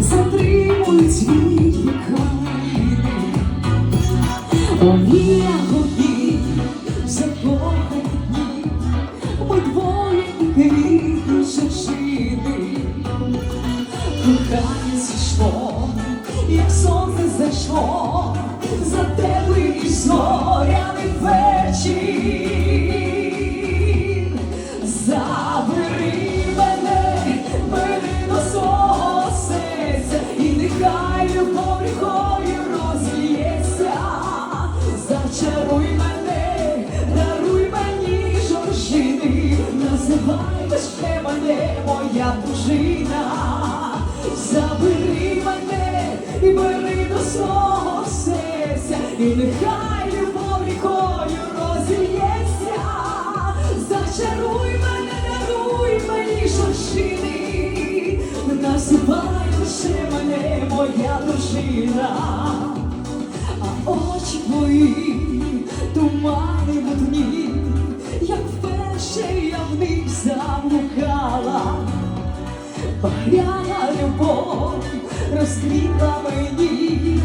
Затримують мій край, Оні губі, закохані, ми двоє і ти вже жити, кохання зійшло. Моя дружина, забери мене і бери до свого серця, і нехай любов рікою розільється, зачаруй мене, даруй мені шоршини, називай лише мене моя дружина, а очі твої тумани мутні, як вперше я в них Багряна любов розквітла мені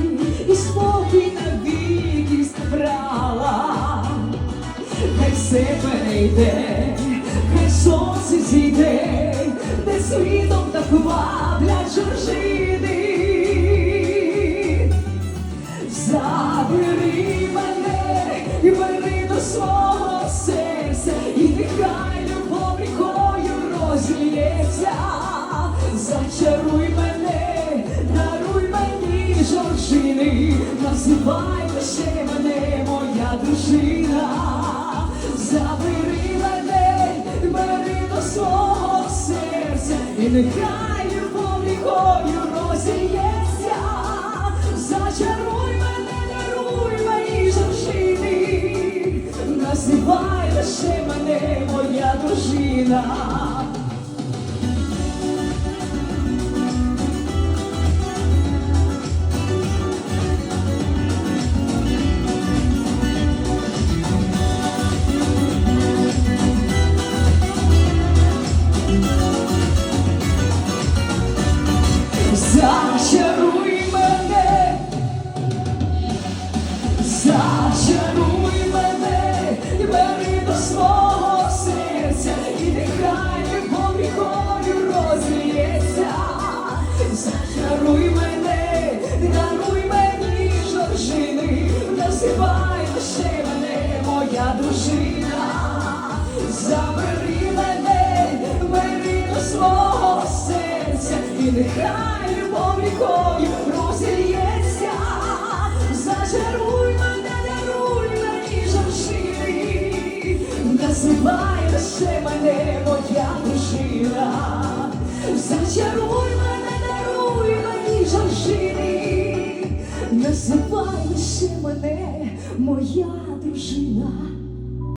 і спокій навіки забрала. Хай все перейде, хай сонце зійде, де світом так ваблять жоржини. Забери мене і бери до свого серця, і нехай називай лише мене моя дружина. Забери мене, бери до свого серця, і нехай любов рікою розлється. Зачаруй мене, даруй мені жоржини, називай лише мене моя дружина. Лише мене моя дружина. Забери мене, до свого серця, і нехай любов рікою розільється. Зачаруй мене, даруй мені жоржини, називай лише мене моя дружина. Зачаруй мене, даруй мені жоржини, називай лише мене моя дружина.